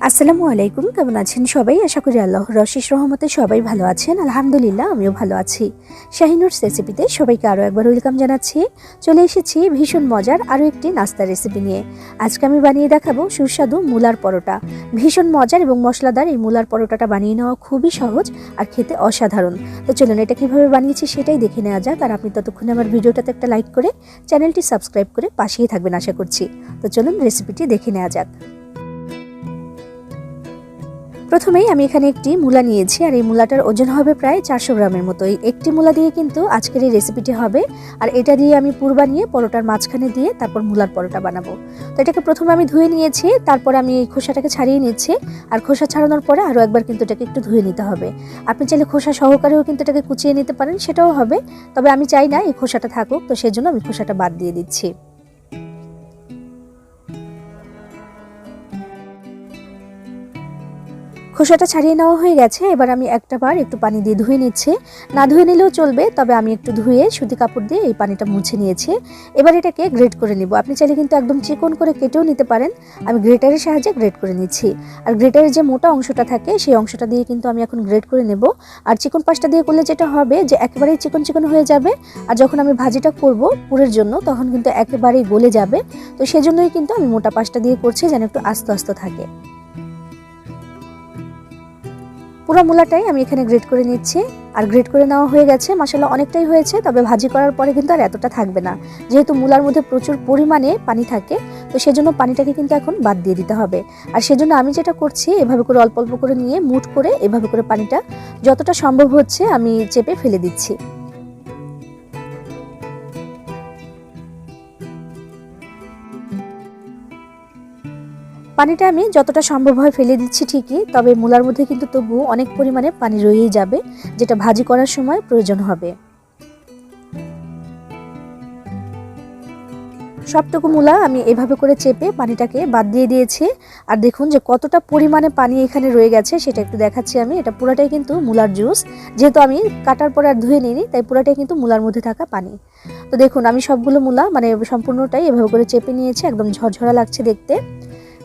আসসালামু আলাইকুম, কেমন আছেন সবাই? আশা করি আল্লাহ রশিস রহমতে সবাই ভালো আছেন। আলহামদুলিল্লাহ, আমিও ভালো আছি। শাহিনুর রেসিপিতে সবাইকে আরও একবার ওয়েলকাম জানাচ্ছি। চলে এসেছি ভীষণ মজার আরও একটি নাস্তার রেসিপি নিয়ে। আজকে আমি বানিয়ে দেখাবো সুস্বাদু মূলার পরোটা। ভীষণ মজার এবং মশলাদার এই মূলার পরোটাটা বানিয়ে নেওয়া খুবই সহজ আর খেতে অসাধারণ। তো চলুন, এটা কীভাবে বানিয়েছি সেটাই দেখে নেওয়া যাক। আর আপনি ততক্ষণে আমার ভিডিওটাতে একটা লাইক করে চ্যানেলটি সাবস্ক্রাইব করে পাশেই থাকবেন, আশা করছি। তো চলুন রেসিপিটি দেখে নেওয়া যাক। প্রথমেই আমি এখানে একটি মূলা নিয়েছি, আর এই মূলাটার ওজন হবে প্রায় চারশো গ্রামের মতো এই একটি মূলা দিয়ে কিন্তু আজকের এই রেসিপিটি হবে, আর এটা দিয়ে আমি পুর বানিয়ে পরোটার মাঝখানে দিয়ে তারপর মূলার পরোটা বানাবো। তো এটাকে প্রথমে আমি ধুয়ে নিয়েছি, তারপর আমি এই খোসাটাকে ছাড়িয়ে নিচ্ছি, আর খোসা ছাড়ানোর পরে আরও একবার কিন্তু এটাকে একটু ধুয়ে নিতে হবে। আপনি চাইলে খোসা সহকারেও কিন্তু এটাকে কুচিয়ে নিতে পারেন, সেটাও হবে। তবে আমি চাই না এই খোসাটা থাকুক, তো সেজন্য আমি খোসাটা বাদ দিয়ে দিচ্ছি। খোসাটা ছাড়িয়ে নেওয়া হয়ে গেছে। এবার আমি একটা বার একটু পানি দিয়ে ধুয়ে নিচ্ছি। না ধুয়ে নিলেও চলবে, তবে আমি একটু ধুয়ে সুতি কাপড় দিয়ে এই পানিটা মুছে নিয়েছি। এবার এটাকে গ্রেট করে নিব। আপনি চাইলে কিন্তু একদম চিকন করে কেটেও নিতে পারেন। আমি গ্রেটারের সাহায্যে গ্রেট করে নিচ্ছি। আর গ্রেটারের যে মোটা অংশটা থাকে, সেই অংশটা দিয়ে কিন্তু আমি এখন গ্রেট করে নেব। আর চিকন পাশটা দিয়ে করলে যেটা হবে যে একেবারেই চিকন চিকন হয়ে যাবে। আর যখন আমি ভাজিটা করব পুরের জন্য, তখন কিন্তু একেবারেই গলে যাবে। তো সেজন্যই কিন্তু আমি মোটা পাশটা দিয়ে করছি যেন একটু আস্তে আস্তে থাকে। পুরো মূলাটাই আমি এখানে গ্রেড করে নিচ্ছি। আর গ্রেড করে নেওয়া হয়ে গেছে মশলা অনেকটাই হয়েছে, তবে ভাজি করার পরে কিন্তু আর এতটা থাকবে না। যেহেতু মূলার মধ্যে প্রচুর পরিমাণে পানি থাকে, তো সেজন্য পানিটাকে কিন্তু এখন বাদ দিয়ে দিতে হবে। আর সেজন্য আমি যেটা করছি, এভাবে করে অল্প অল্প করে নিয়ে মুট করে এভাবে করে পানিটা যতটা সম্ভব হচ্ছে আমি চেপে ফেলে দিচ্ছি। পানিটা আমি যতটা সম্ভব হয় ফেলে দিচ্ছি ঠিকই, তবে মূলার মধ্যে কিন্তু তবুও অনেক পরিমাণে পানি রয়েই যাবে, যেটা ভাজি করার সময় প্রয়োজন হবে। সবটুকু মূলা আমি এভাবে করে চেপে পানিটাকে বাদ দিয়ে দিয়েছি। আর দেখুন যে কতটা পরিমাণে পানি এখানে রয়ে গেছে, সেটা একটু দেখাচ্ছি আমি। এটা পুরাটাই কিন্তু মূলার জুস। যেহেতু আমি কাটার পর আর ধুয়ে নিইনি, তাই পুরাটাই কিন্তু মূলার মধ্যে থাকা পানি। তো দেখুন, আমি সবগুলো মূলা মানে সম্পূর্ণটাই এভাবে করে চেপে নিয়েছি, একদম ঝরঝরা লাগছে দেখতে।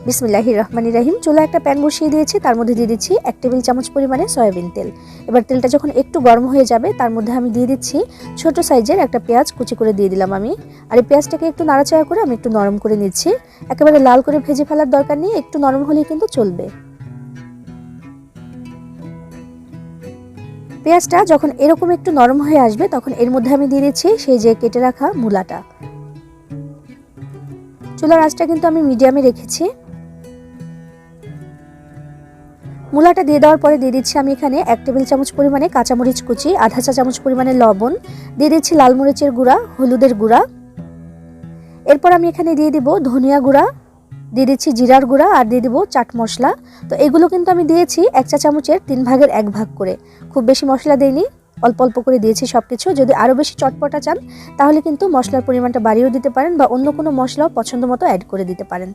বিসমিল্লাহ রহমানি রাহিম চুলা একটা প্যান বসিয়ে দিয়েছি, তার মধ্যে দিয়ে দিচ্ছি এক টেবিল চামচ পরিমাণে সয়াবিন তেল। এবার তেলটা যখন একটু গরম হয়ে যাবে, তার মধ্যে আমি দিয়ে দিচ্ছি ছোট সাইজের একটা পেঁয়াজ কুচি করে দিয়ে দিলাম আমি। আর এই পেঁয়াজটাকে একটু নাড়াচাড়া করে আমি একটু নরম করে নিচ্ছি। একেবারে লাল করে ভেজে ফেলার দরকার নেই, একটু নরম হলেই কিন্তু চলবে। পেঁয়াজটা যখন এরকম একটু নরম হয়ে আসবে, তখন এর মধ্যে আমি দিয়ে দিচ্ছি সেই যে কেটে রাখা মূলাটা। চুলার আঁচটা কিন্তু আমি মিডিয়ামে রেখেছি। মূলাটা দিয়ে দেওয়ার পরে দিয়ে দিচ্ছি আমি এখানে এক টেবিল চামচ পরিমাণে কাঁচামরিচ কুচি, আধা চা চামচ পরিমাণে লবণ, দিয়ে দিচ্ছি লাল মরিচের গুঁড়া, হলুদের গুঁড়া। এরপর আমি এখানে দিয়ে দিব ধনিয়া গুঁড়া, দিয়ে দিচ্ছি জিরার গুঁড়া আর দিয়ে দিব চাট মশলা। তো এগুলো কিন্তু আমি দিয়েছি এক চা চামচের তিন ভাগের এক ভাগ করে। খুব বেশি মশলা দেইনি। অল্প অল্প করে দিয়েছি সব কিছু যদি আরও বেশি চটপটা চান, তাহলে কিন্তু মশলার পরিমাণটা বাড়িয়েও দিতে পারেন বা অন্য কোনো মশলাও পছন্দ মতো অ্যাড করে দিতে পারেন।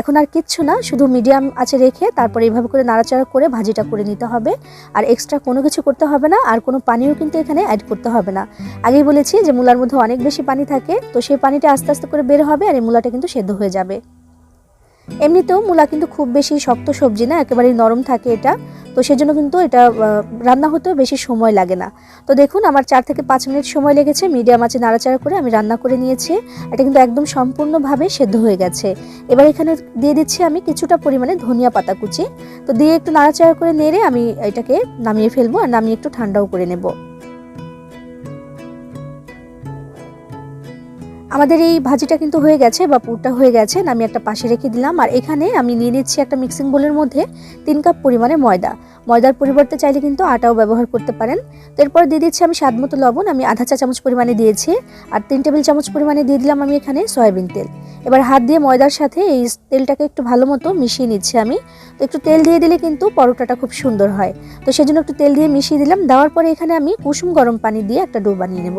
এখন আর কিচ্ছু না, শুধু মিডিয়াম আছে রেখে তারপরে এইভাবে করে নাড়াচাড়া করে ভাজিটা করে নিতে হবে। আর এক্সট্রা কোনো কিছু করতে হবে না, আর কোনো পানিও কিন্তু এখানে অ্যাড করতে হবে না। আগেই বলেছি যে মূলার মধ্যে অনেক বেশি পানি থাকে, তো সেই পানিটা আস্তে আস্তে করে বের হবে আর এই মূলাটা কিন্তু সেদ্ধ হয়ে যাবে। এমনিতেও মূলা কিন্তু খুব বেশি শক্ত সবজি না, একেবারেই নরম থাকে এটা। তো সেজন্য কিন্তু এটা রান্না হতেও বেশি সময় লাগে না। তো দেখুন, আমার চার থেকে পাঁচ মিনিট সময় লেগেছে, মিডিয়াম আছে নাড়াচাড়া করে আমি রান্না করে নিয়েছি। এটা কিন্তু একদম সম্পূর্ণভাবে সেদ্ধ হয়ে গেছে। এবার এখানে দিয়ে দিচ্ছি আমি কিছুটা পরিমাণে ধনিয়া পাতা কুচি। তো দিয়ে একটু নাড়াচাড়া করে নেড়ে আমি এটাকে নামিয়ে ফেলব, আর নামিয়ে একটু ঠান্ডাও করে নেব। আমাদের এই ভাজিটা কিন্তু হয়ে গেছে বা পুরটা হয়ে গেছে আমি একটা পাশে রেখে দিলাম। আর এখানে আমি নিয়ে নিচ্ছি একটা মিক্সিং বোলের মধ্যে তিন কাপ পরিমাণে ময়দা। ময়দার পরিবর্তে চাইলে কিন্তু আটাও ব্যবহার করতে পারেন। তো এরপর দিয়ে দিচ্ছি আমি স্বাদ মতো লবণ। আমি আধা চা চামচ পরিমাণে দিয়েছি। আর তিন টেবিল চামচ পরিমাণে দিয়ে দিলাম আমি এখানে সয়াবিন তেল। এবার হাত দিয়ে ময়দার সাথে এই তেলটাকে একটু ভালো মতো মিশিয়ে নিচ্ছি আমি। তো একটু তেল দিয়ে দিলে কিন্তু পরোটাটা খুব সুন্দর হয়। তো সেজন্য একটু তেল দিয়ে মিশিয়ে দিলাম। দেওয়ার পরে এখানে আমি কুসুম গরম পানি দিয়ে একটা ডো বানিয়ে নেব।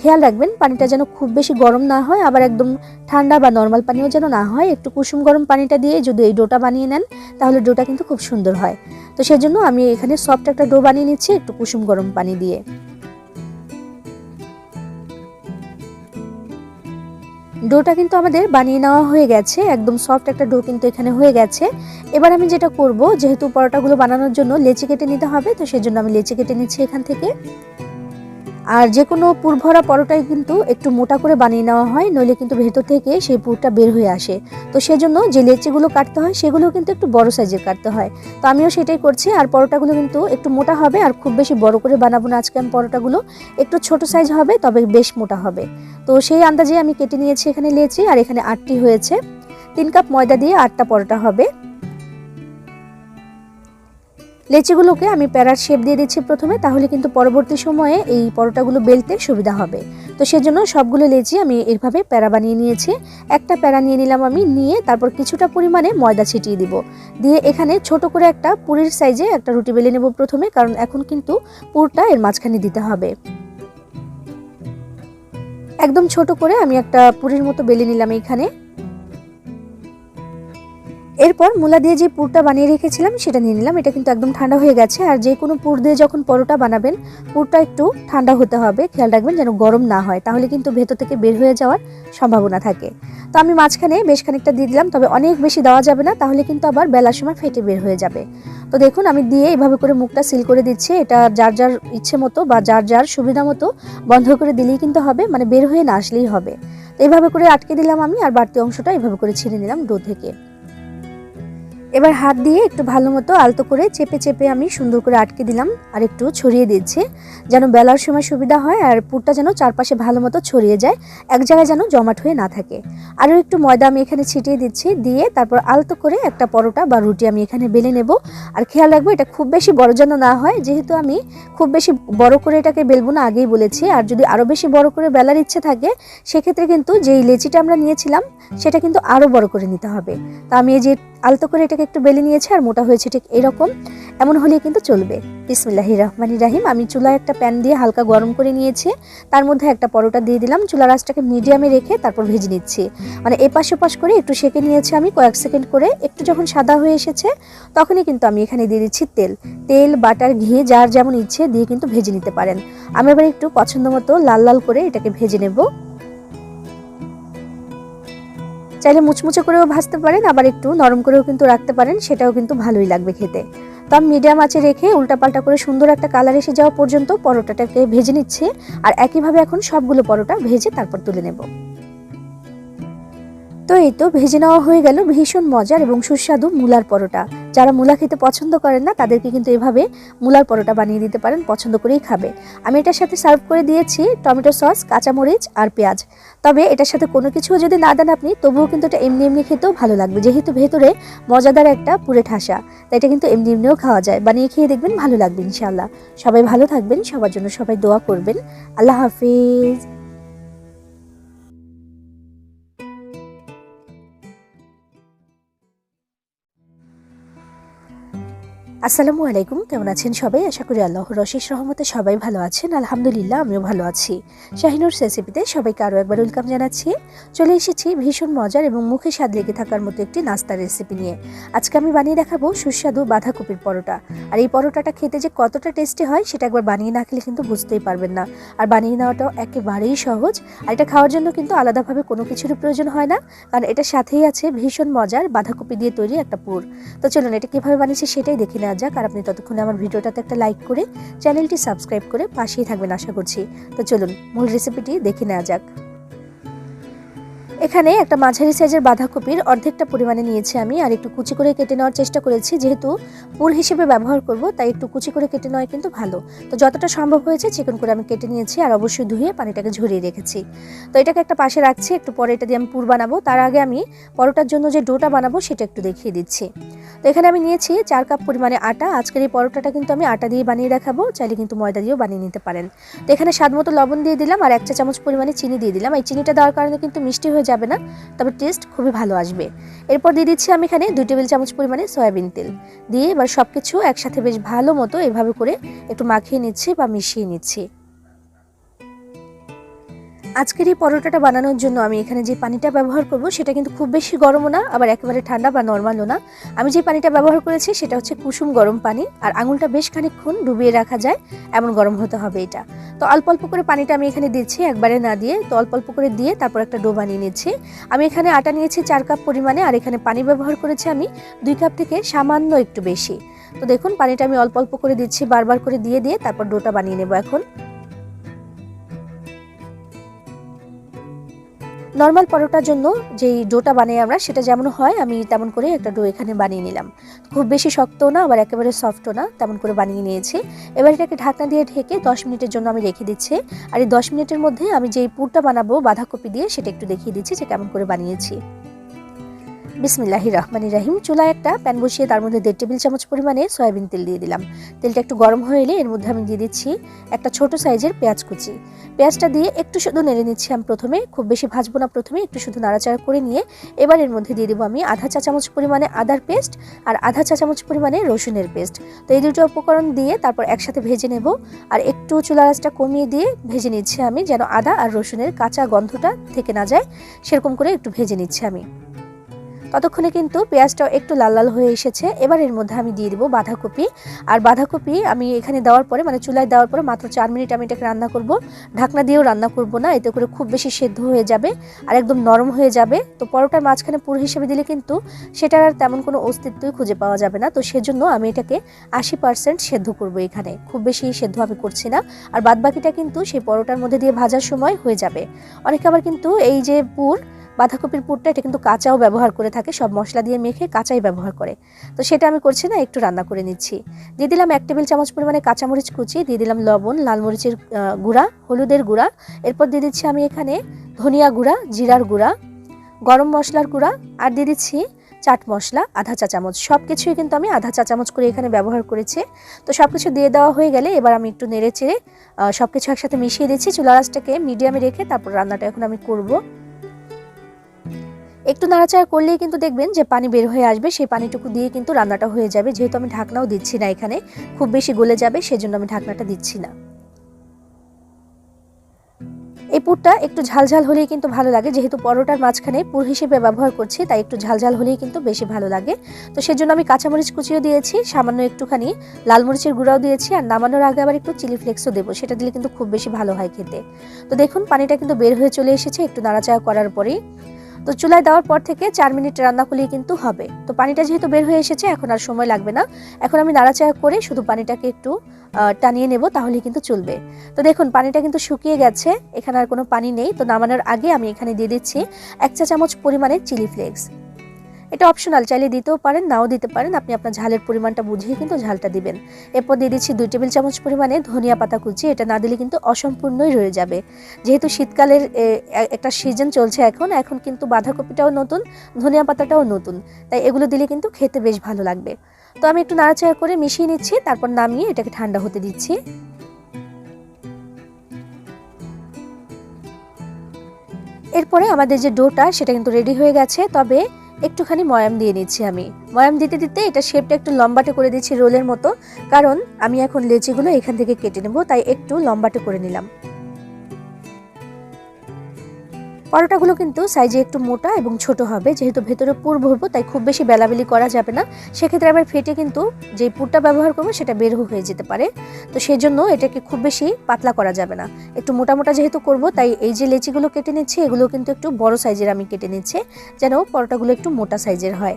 খেয়াল রাখবেন, পানিটা যেন খুব বেশি গরম না হয়, আবার একদম ঠান্ডা বা নর্মাল পানিও যেন না হয়। একটু কুসুম গরম পানিটা দিয়ে যদি এই ডোটা বানিয়ে নেন, তাহলে ডোটা কিন্তু খুব সুন্দর হয়। তো সেজন্য আমি এখানে সফট একটা ডো বানিয়ে নিচ্ছি, একটু কুসুম গরম পানি দিয়ে। ডোটা কিন্তু আমাদের বানিয়ে নেওয়া হয়ে গেছে, একদম সফট একটা ডো কিন্তু এখানে হয়ে গেছে। এবার আমি যেটা করব, যেহেতু পরোটাগুলো বানানোর জন্য লেচি কেটে নিতে হবে, তো সেজন্য আমি লেচি কেটে নিচ্ছি এখান থেকে। আর যে কোনো পুর ভরা পরোটাই কিন্তু একটু মোটা করে বানিয়ে নেওয়া হয়, নইলে কিন্তু ভেতর থেকে সেই পুরটা বের হয়ে আসে। তো সেজন্য যে লেচিগুলো কাটতে হয়, সেগুলো কিন্তু একটু বড় সাইজের কাটতে হয়। তো আমিও সেটাই করছি। আর পরোটাগুলো কিন্তু একটু মোটা হবে, আর খুব বেশি বড় করে বানাবো না আজকে আমি পরোটাগুলো। একটু ছোট সাইজ হবে, তবে বেশ মোটা হবে। তো সেই আন্দাজে আমি কেটে নিয়েছি এখানে লেচি, আর এখানে আটটি হয়েছে। তিন কাপ ময়দা দিয়ে আটটা পরোটা হবে। লেচিগুলোকে আমি প্যারার শেপ দিয়ে দিচ্ছি প্রথমে, তাহলে কিন্তু পরবর্তী সময়ে এই পরোটাগুলো বেলতে সুবিধা হবে। তো সেজন্য সবগুলো লেচি আমি এইভাবে প্যারা বানিয়ে নিয়েছি। একটা প্যারা নিয়ে নিলাম আমি, নিয়ে তারপর কিছুটা পরিমাণে ময়দা ছিটিয়ে দিব। দিয়ে এখানে ছোট করে একটা পুরীর সাইজে একটা রুটি বেলে নেব প্রথমে, কারণ এখন কিন্তু পুরটা এর মাঝখানে দিতে হবে। একদম ছোট করে আমি একটা পুরীর মতো বেলে নিলাম এইখানে এরপর মূলা দিয়ে যে পুরটা বানিয়ে রেখেছিলাম, সেটা নিয়ে নিলাম। এটা কিন্তু একদম ঠান্ডা হয়ে গেছে। আর যে কোনো পুর দিয়ে যখন পরোটা বানাবেন, পুরটা একটু ঠান্ডা হতে হবে। খেয়াল রাখবেন যেন গরম না হয়, তাহলে কিন্তু ভেতর থেকে বের হয়ে যাওয়ার সম্ভাবনা থাকে। তো আমি মাঝখানে বেশ খানিকটা দিয়ে দিলাম, তবে অনেক বেশি দেওয়া যাবে না, তাহলে কিন্তু আবার বেলার সময় ফেটে বের হয়ে যাবে। তো দেখুন, আমি দিয়ে এভাবে করে মুখটা সিল করে দিচ্ছি। এটা যার যার ইচ্ছে মতো বা যার যার সুবিধা মতো বন্ধ করে দিলেই কিন্তু হবে মানে বের হয়ে না আসলেই হবে। তো এইভাবে করে আটকে দিলাম আমি, আর বাড়তি অংশটা এভাবে করে ছিঁড়ে নিলাম ডো থেকে। এবার হাত দিয়ে একটু ভালো মতো আলতো করে চেপে চেপে আমি সুন্দর করে আটকে দিলাম আর একটু ছড়িয়ে দিচ্ছি যেন বেলার সময় সুবিধা হয় আর পুরটা যেন চারপাশে ভালো মতো ছড়িয়ে যায়, এক জায়গায় যেন জমাট হয়ে না থাকে। আরও একটু ময়দা আমি এখানে ছিটিয়ে দিচ্ছি, দিয়ে তারপর আলতো করে একটা পরোটা বা রুটি আমি এখানে বেলে নেব। আর খেয়াল রাখব এটা খুব বেশি বড় যেন না হয়, যেহেতু আমি খুব বেশি বড় করে এটাকে বেলবো না আগেই বলেছি, আর যদি আরও বেশি বড় করে বেলার ইচ্ছে থাকে, সেক্ষেত্রে কিন্তু যেই লেচিটা আমরা নিয়েছিলাম, সেটা কিন্তু আরও বড় করে নিতে হবে। তা আমি এই যে আলতো করে এটাকে একটু বেলে নিয়েছে আর মোটা হয়েছে ঠিক এরকম। এমন হলে কিন্তু চলবে। বিসমিল্লাহি রহমানি রাহিম। আমি চুলায় একটা প্যান দিয়ে হালকা গরম করে নিয়েছি। তার মধ্যে একটা পরোটা দিয়ে দিলাম। চুলা রাসটাকে মিডিয়ামে রেখে তারপর ভেজে নিচ্ছি। মানে এপাশ ওপাশ করে একটু সেঁকে নিয়েছি আমি কয়েক সেকেন্ড করে। একটু যখন সাদা হয়ে এসেছে, তখনই কিন্তু আমি এখানে দিয়ে দিচ্ছি তেল। তেল, বাটার, ঘি, যার যেমন ইচ্ছে দিয়ে কিন্তু ভেজে নিতে পারেন। আমি এবার একটু পছন্দ মতো লাল লাল করে এটাকে ভেজে নেব। চাইলে মুচমুচে করেও ভাজতে পারেন, আবার একটু নরম করেও কিন্তু রাখতে পারেন, সেটাও কিন্তু ভালোই লাগবে খেতে। তো আমি মিডিয়াম আঁচে রেখে উল্টাপাল্টা করে সুন্দর একটা কালার এসে যাওয়া পর্যন্ত পরোটাটাকে ভেজে নিচ্ছে, আর একইভাবে এখন সবগুলো পরোটা ভেজে তারপর তুলে নেব। তো এই তো ভেজে নেওয়া হয়ে গেল ভীষণ মজার এবং সুস্বাদু মূলার পরোটা। যারা মূলা খেতে পছন্দ করেন না, তাদেরকে কিন্তু এভাবে মূলার পরোটা বানিয়ে দিতে পারেন, পছন্দ করেই খাবে। আমি এটার সাথে সার্ভ করে দিয়েছি টমেটো সস, কাঁচামরিচ আর পেঁয়াজ। তবে এটার সাথে কোনো কিছু যদি না দেন আপনি, তবুও কিন্তু এটা এমনি এমনি খেতেও ভালো লাগবে, যেহেতু ভেতরে মজাদার একটা পুরে ঠাসা, তাই এটা কিন্তু এমনি এমনিও খাওয়া যায়। বানিয়ে খেয়ে দেখবেন ভালো লাগবে ইনশাল্লাহ সবাই ভালো থাকবেন, সবার জন্য সবাই দোয়া করবেন। আল্লাহ হাফিজ। আসসালামু আলাইকুম, কেমন আছেন সবাই? আশা করি আল্লাহর রশিস রহমতে সবাই ভালো আছেন। আলহামদুলিল্লাহ, আমিও ভালো আছি। শাহিনুর রেসিপিতে সবাইকে আরও একবার ওয়েলকাম জানাচ্ছি। চলে এসেছি ভীষণ মজার এবং মুখে স্বাদ লেগে থাকার মতো একটি নাস্তার রেসিপি নিয়ে। আজকে আমি বানিয়ে দেখাবো সুস্বাদু বাঁধাকপির পরোটা। আর এই পরোটাটা খেতে যে কতটা টেস্টি হয়, সেটা একবার বানিয়ে না খেলে কিন্তু বুঝতেই পারবেন না। আর বানিয়ে নেওয়াটাও একেবারেই সহজ। আর এটা খাওয়ার জন্য কিন্তু আলাদাভাবে কোনো কিছুরই প্রয়োজন হয় না। কারণ এটার সাথেই আছে ভীষণ মজার বাঁধাকপি দিয়ে তৈরি একটা পুর। তো চলুন, এটা কীভাবে বানিয়েছি সেটাই দেখে নেওয়া যাক আর আপনি ততক্ষণে আমার ভিডিওটাতে একটা লাইক করে চ্যানেলটি সাবস্ক্রাইব করে পাশেই থাকবেন আশা করছি। তো চলুন মূল রেসিপিটি দেখে নেওয়া যাক। এখানে একটা মাঝারি সাইজের বাঁধাকপির অর্ধেকটা পরিমাণে নিয়েছি আমি, আর একটু কুচি করে কেটে নেওয়ার চেষ্টা করেছি। যেহেতু পুর হিসেবে ব্যবহার করব, তাই একটু কুচি করে কেটে নেওয়া কিন্তু ভালো। তো যতটা সম্ভব হয়েছে চিকন করে আমি কেটে নিয়েছি, আর অবশ্যই ধুয়ে পানিটাকে ঝরিয়ে রেখেছি। তো এটাকে একটা পাশে রাখছি, একটু পরে এটা দিয়ে আমি পুর বানাবো। তার আগে আমি পরোটার জন্য যে ডোটা বানাবো, সেটা একটু দেখিয়ে দিচ্ছি। তো এখানে আমি নিয়েছি চার কাপ পরিমাণে আটা। আজকের এই পরোটাটা কিন্তু আমি আটা দিয়ে বানিয়ে দেখাবো, চাইলে কিন্তু ময়দা দিয়েও বানিয়ে নিতে পারেন। তো এখানে স্বাদ মতো লবণ দিয়ে দিলাম, আর এক চা চামচ পরিমাণে চিনি দিয়ে দিলাম। এই চিনিটা দেওয়ার কারণে কিন্তু মিষ্টি হয়ে যাবে না, তবে টেস্ট খুবই ভালো আসবে। এরপর দিয়ে দিচ্ছি আমি এখানে দুই টেবিল চামচ পরিমাণে সয়াবিন তেল। দিয়ে এবার সব কিছু একসাথে বেশ ভালো মতো এভাবে করে একটু মাখিয়ে নিচ্ছি বা মিশিয়ে নিচ্ছি। আজকের এই পরোটাটা বানানোর জন্য আমি এখানে যে পানিটা ব্যবহার করব, সেটা কিন্তু খুব বেশি গরমও না, আবার একেবারে ঠান্ডা বা নর্মালও না। আমি যে পানিটা ব্যবহার করেছি, সেটা হচ্ছে কুসুম গরম পানি, আর আঙুলটা বেশ খানিকক্ষণ ডুবিয়ে রাখা যায়, এমন গরম হতে হবে এটা। তো অল্প অল্প করে পানিটা আমি এখানে দিচ্ছি, একবারে না দিয়ে, তো অল্প অল্প করে দিয়ে তারপর একটা ডো বানিয়ে নিচ্ছি। আমি এখানে আটা নিয়েছি চার কাপ পরিমাণে, আর এখানে পানি ব্যবহার করেছি আমি দুই কাপ থেকে সামান্য একটু বেশি। তো দেখুন, পানিটা আমি অল্প অল্প করে দিচ্ছি, বারবার করে দিয়ে দিয়ে তারপর ডোটা বানিয়ে নেব এখন। নর্মাল পরোটার জন্য যেই ডোটা বানাই আমরা, সেটা যেমন হয়, আমি তেমন করে একটা ডো এখানে বানিয়ে নিলাম। খুব বেশি শক্তও না, আবার একেবারে সফটও না, তেমন করে বানিয়ে নিয়েছি। এবার এটাকে ঢাকনা দিয়ে ঢেকে দশ মিনিটের জন্য আমি রেখে দিচ্ছি। আর এই দশ মিনিটের মধ্যে আমি যেই পুরটা বানাবো, বাঁধাকপি দিয়ে, সেটা একটু দেখিয়ে দিচ্ছি যে কেমন করে বানিয়েছি। বিসমিল্লাহি রহমানি রাহিম। চুলায় একটা প্যান বসিয়ে তার মধ্যে দেড় টেবিল চামচ পরিমাণে সয়াবিন তেল দিয়ে দিলাম। তেলটা একটু গরম হয়ে এলে এর মধ্যে আমি দিয়ে দিচ্ছি একটা ছোট সাইজের পেঁয়াজ কুচি। পেঁয়াজটা দিয়ে একটু শুধু নেড়ে নিচ্ছি আমি প্রথমে, খুব বেশি ভাজবো না প্রথমে, একটু শুধু নাড়াচাড়া করে নিয়ে এবার এর মধ্যে দিয়ে দেবো আমি আধা চা চামচ পরিমাণে আদার পেস্ট আর আধা চা চামচ পরিমাণে রসুনের পেস্ট। তো এই দুটো উপকরণ দিয়ে তারপর একসাথে ভেজে নেব আর একটু চুলা আঁচটা কমিয়ে দিয়ে ভেজে নিচ্ছি আমি যেন আদা আর রসুনের কাঁচা গন্ধটা থেকে না যায়, সেরকম করে একটু ভেজে নিচ্ছি আমি। ততক্ষণে কিন্তু পেঁয়াজটাও একটু লাল লাল হয়ে এসেছে। এবার এর মধ্যে আমি দিয়ে দেবো বাঁধাকপি। আর বাঁধাকপি আমি এখানে দেওয়ার পরে মানে চুলায় দেওয়ার পরে মাত্র চার মিনিট আমি এটাকে রান্না করব। ঢাকনা দিয়েও রান্না করব না, এতে করে খুব বেশি সেদ্ধ হয়ে যাবে আর একদম নরম হয়ে যাবে। তো পরোটার মাঝখানে পুর হিসেবে দিলে কিন্তু সেটার আর তেমন কোনো অস্তিত্বই খুঁজে পাওয়া যাবে না। তো সেজন্য আমি এটাকে আশি পার্সেন্ট সেদ্ধ করব এখানে। খুব বেশি সেদ্ধ আমি করছি না। আর বাদবাকিটা কিন্তু সেই পরোটার মধ্যে দিয়ে ভাজার সময় হয়ে যাবে। অনেকে আবার কিন্তু এই যে পুর বাঁধাকপির পুরটা, এটা কিন্তু কাঁচাও ব্যবহার করে থাকে, সব মশলা দিয়ে মেখে কাঁচাই ব্যবহার করে। তো সেটা আমি করছি না, একটু রান্না করে নিচ্ছি। দিয়ে দিলাম এক টেবিল চামচ পরিমাণে কাঁচামরিচ কুচি, দিয়ে দিলাম লবণ, লাল মরিচের গুঁড়া, হলুদের গুঁড়া। এরপর দিয়ে দিচ্ছি আমি এখানে ধনিয়া গুঁড়া, জিরার গুঁড়া, গরম মশলার গুঁড়া, আর দিয়ে দিচ্ছি চাট মশলা, আধা চা চামচ। সব কিছুই কিন্তু আমি আধা চা চামচ করে এখানে ব্যবহার করেছি। তো সব কিছু দিয়ে দেওয়া হয়ে গেলে এবার আমি একটু নেড়ে চেড়ে সব কিছু একসাথে মিশিয়ে দিচ্ছি। চুলা রাসটাকে মিডিয়ামে রেখে তারপর রান্নাটা এখন আমি করব। একটু নাড়াচাড়া করলেই কিন্তু দেখবেন যে পানি বের হয়ে আসবে, সেই পানিটুকু দিয়ে কিন্তু রান্নাটা হয়ে যাবে। যেহেতু আমি ঢাকনাও দিচ্ছি না এখানে, খুব বেশি গলে যাবে, সেজন্য আমি ঢাকনাটা দিচ্ছি না। এই পুরটা একটু ঝালঝাল হলেই কিন্তু ভালো লাগে। যেহেতু পরোটার মাঝখানে পুর হিসেবে ব্যবহার করছি, তাই একটু ঝালঝাল হলেই কিন্তু বেশি ভালো লাগে। তো সেজন্য আমি কাঁচামরিচ কুচিও দিয়েছি, সামান্য একটুখানি লাল মরিচের গুঁড়াও দিয়েছি, আর নামানোর আগে আবার একটু চিলি ফ্লেক্সও দেবো, সেটা দিলে কিন্তু খুব বেশি ভালো হয় খেতে। তো দেখুন, পানিটা কিন্তু বের হয়ে চলে এসেছে, একটু নাড়াচাড়া করার পরেই। তো চুলায় দেওয়ার পর থেকে চার মিনিট রান্না করলেই কিন্তু হবে। তো পানিটা যেহেতু বের হয়ে এসেছে, এখন আর সময় লাগবে না। এখন আমি নাড়াচাড়া করে শুধু পানিটাকে একটু টানিয়ে নেব তাহলে কিন্তু চলবে। তো দেখুন, পানিটা কিন্তু শুকিয়ে গেছে, এখানে আর কোনো পানি নেই। তো নামানোর আগে আমি এখানে দিয়ে দিচ্ছি এক চা চামচ পরিমাণে চিলি ফ্লেক্স। এটা অপশনাল চাইলে দিতেও পারেন, নাও দিতে পারেন। আপনি আপনার ঝালের পরিমাণটা বুঝিয়ে কিন্তু ঝালটা দিবেন। এরপর দিয়ে দিচ্ছি দুই টেবিল চামচ পরিমাণে ধনিয়া পাতা কুচি। এটা না দিলে কিন্তু অসম্পূর্ণই রয়ে যাবে। যেহেতু শীতকালের একটা সিজন চলছে এখন এখন কিন্তু বাঁধাকপিটাও নতুন, ধনিয়া পাতাটাও নতুন। তাই এগুলো দিলে কিন্তু খেতে বেশ ভালো লাগবে। তো আমি একটু নাড়াচাড়া করে মিশিয়ে নিচ্ছি, তারপর নামিয়ে এটাকে ঠান্ডা হতে দিচ্ছি। এরপরে আমাদের যে ডোটা, সেটা কিন্তু রেডি হয়ে গেছে। তবে একটুখানি ময়াম দিয়ে নিচ্ছি আমি। ময়াম দিতে দিতে এটা শেপটা একটু লম্বাটে করে দিচ্ছি রোলের মতো, কারণ আমি এখন লেচিগুলো এখান থেকে কেটে নেব, তাই একটু লম্বাটে করে নিলাম। পরোটাগুলো কিন্তু সাইজে একটু মোটা এবং ছোট হবে, যেহেতু ভেতরে পুর ভরবো, তাই খুব বেশি বেলাবেলি করা যাবে না। সেক্ষেত্রে আবার ফেটে কিন্তু যেই পুরটা ব্যবহার করব, সেটা বের হয়ে যেতে পারে। তো সেই জন্য এটাকে খুব বেশি পাতলা করা যাবে না। একটু মোটা মোটা যেহেতু করব, তাই এই যে লেচিগুলো কেটে নিচ্ছি, এগুলো কিন্তু একটু বড় সাইজের আমি কেটে নিচ্ছি, যেন পরোটাগুলো একটু মোটা সাইজের হয়।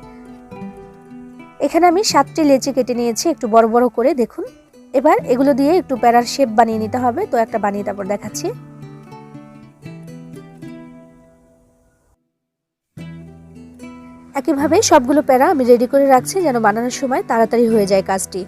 এখানে আমি সাতটি লেচি কেটে নিয়েছি, একটু বড় বড় করে, দেখুন। এবার এগুলো দিয়ে একটু প্যারার শেপ বানিয়ে নিতে হবে, তো একটা বানিয়ে তারপর দেখাচ্ছি। একইভাবে সবগুলো প্যারা আমি রেডি করে রাখছি যেন বানানোর সময় তাড়াতাড়ি হয়ে যায় কাজটি।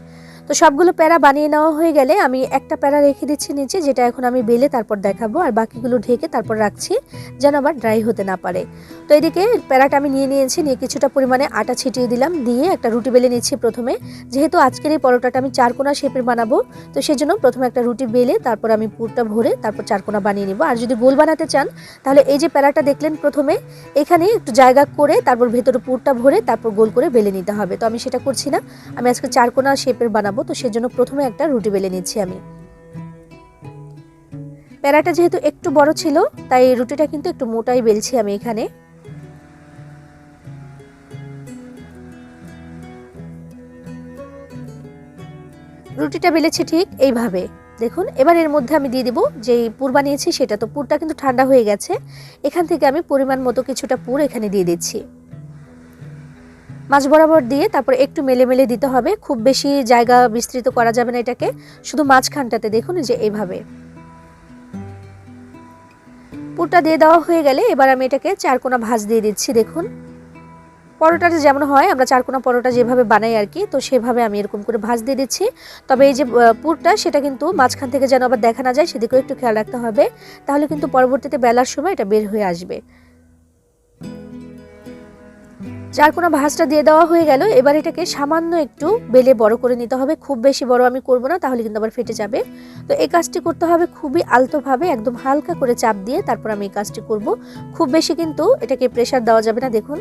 তো সবগুলো প্যারা বানিয়ে নেওয়া হয়ে গেলে আমি একটা প্যারা রেখে দিচ্ছি নিচে, যেটা এখন আমি বেলে তারপর দেখাবো। আর বাকিগুলো ঢেকে তারপর রাখছি, যেন আবার ড্রাই হতে না পারে। তো এদিকে প্যারাটা আমি নিয়ে নিয়েছি, নিয়ে কিছুটা পরিমাণে আটা ছিটিয়ে দিলাম, দিয়ে একটা রুটি বেলে নিচ্ছি প্রথমে। যেহেতু আজকের এই পরোটাটা আমি চারকোনা শেপের বানাবো, তো সেজন্য প্রথমে একটা রুটি বেলে তারপর আমি পুরটা ভরে তারপর চারকোনা বানিয়ে নিব। আর যদি গোল বানাতে চান, তাহলে এই যে প্যারাটা দেখলেন প্রথমে, এখানে একটু জায়গা করে তারপর ভেতরে পুরটা ভরে তারপর গোল করে বেলে নিতে হবে। তো আমি সেটা করছি না, আমি আজকে চারকোনা শেপের বানাবো। তো সেজন্য প্রথমে একটা রুটি বেলে নিচ্ছি আমি। প্যারাটা যেহেতু একটু বড় ছিল, তাই রুটিটা কিন্তু একটু মোটাই বেলছি আমি এখানে। রুটিটা বেলেছি ঠিক এইভাবে। দেখুন, এবার এর মধ্যে আমি দিয়ে দিব যেই পুর বানিয়েছি সেটা। তো পুরটা কিন্তু ঠান্ডা হয়ে গেছে। এখান থেকে আমি পরিমাণ মতো কিছুটা পুর এখানে দিয়ে দিচ্ছি। মাছ বরাবর দিয়ে তারপর একটু মেলে মেলে দিতে হবে। খুব বেশি জায়গা বিস্তৃত করা যাবে না এটাকে। শুধু মাঝখানটাতে দেখুন যে এইভাবে পুরটা দিয়ে দেওয়া হয়ে গেলে এবার আমি এটাকে চারকোনা ভাঁজ দিয়ে দিচ্ছি, দেখুন। পরোটাটা যেমন হয়, আমরা চারকোনা পরোটা যেভাবে বানাই আর কি, তো সেভাবে আমি এরকম করে ভাঁজ দিয়ে দিচ্ছি। তবে এই যে পুরটা সেটা কিন্তু মাঝখান থেকে যেন আবার দেখা না যায়, সেদিকেও একটু খেয়াল রাখতে হবে। তাহলে কিন্তু পরবর্তীতে বেলার সময় এটা বের হয়ে আসবে। চারকোনা ভাঁজটা দিয়ে দেওয়া হয়ে গেল, এবার এটাকে সামান্য একটু বেলে বড় করে নিতে হবে। খুব বেশি বড় আমি করব না, তাহলে কিন্তু আবার ফেটে যাবে। তো এই কাজটি করতে হবে খুবই আলতোভাবে, একদম হালকা করে চাপ দিয়ে তারপর আমি এই কাজটি করব। খুব বেশি কিন্তু এটাকে প্রেসার দেওয়া যাবে না, দেখুন।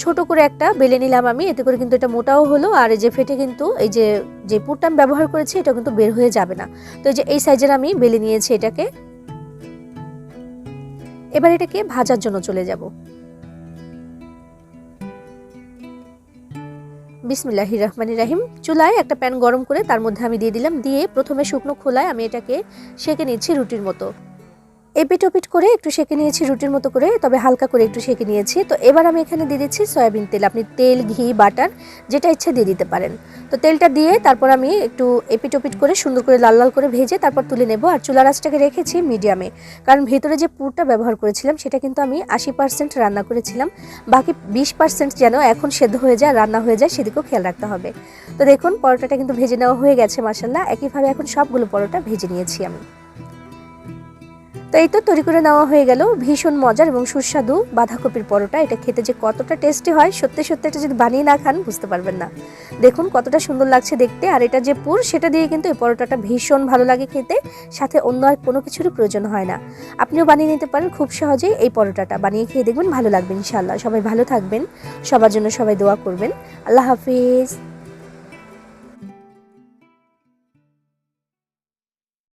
ছোট করে একটা বেলে নিলাম আমি, এতে করে কিন্তু এটা মোটাও হলো, আর এই যে ফেটে কিন্তু এই যে যে পুরটা আমি ব্যবহার করেছি এটা কিন্তু বের হয়ে যাবে না। তো এই যে এই সাইজের আমি বেলে নিয়েছি এটাকে। এবার এটাকে ভাজার জন্য চলে যাব। বিসমিল্লাহি রহমানি রাহিম। চুলায় একটা প্যান গরম করে তার মধ্যে আমি দিয়ে দিলাম। দিয়ে প্রথমে শুকনো খোলায় আমি এটাকে সেঁকে নিচ্ছি রুটির মতো। এপিট ওপিট করে একটু সেকে নিয়েছি রুটির মতো করে, তবে হালকা করে একটু সেকে নিয়েছি। তো এবার আমি এখানে দিয়ে দিচ্ছি সয়াবিন তেল। আপনি তেল, ঘি, বাটার, যেটা ইচ্ছা দিয়ে দিতে পারেন। তো তেলটা দিয়ে তারপর আমি একটু এপিট ওপিট করে সুন্দর করে লাল লাল করে ভেজে তারপর তুলে নেব। আর চুলা রাসটাকে রেখেছি মিডিয়ামে। কারণ ভেতরে যে পুরটা ব্যবহার করেছিলাম, সেটা কিন্তু আমি আশি পার্সেন্ট রান্না করেছিলাম। বাকি বিশ পার্সেন্ট যেন এখন সেদ্ধ হয়ে যায়, রান্না হয়ে যায়, সেদিকেও খেয়াল রাখতে হবে। তো দেখুন, পরোটাটা কিন্তু ভেজে নেওয়া হয়ে গেছে মাসাল্লাহ একইভাবে এখন সবগুলো পরোটা ভেজে নিয়েছি আমি। তো এই তো তৈরি করে নেওয়া হয়ে গেল। ভীষণ মজার এবং সুস্বাদু বাঁধাকপির পরোটা। এটা খেতে যে কতটা টেস্টি হয়, সত্যি সত্যি এটা যদি বানিয়ে না খান, বুঝতে পারবেন না। দেখুন কতটা সুন্দর লাগছে দেখতে। আর এটা যে পুর, সেটা দিয়ে কিন্তু এই পরোটাটা ভীষণ ভালো লাগে খেতে। সাথে অন্য আর কোনো কিছুরই প্রয়োজন হয় না। আপনিও বানিয়ে নিতে পারেন খুব সহজেই এই পরোটাটা। বানিয়ে খেয়ে দেখবেন ভালো লাগবে ইনশাল্লাহ সবাই ভালো থাকবেন। সবার জন্য সবাই দোয়া করবেন। আল্লাহ হাফিজ।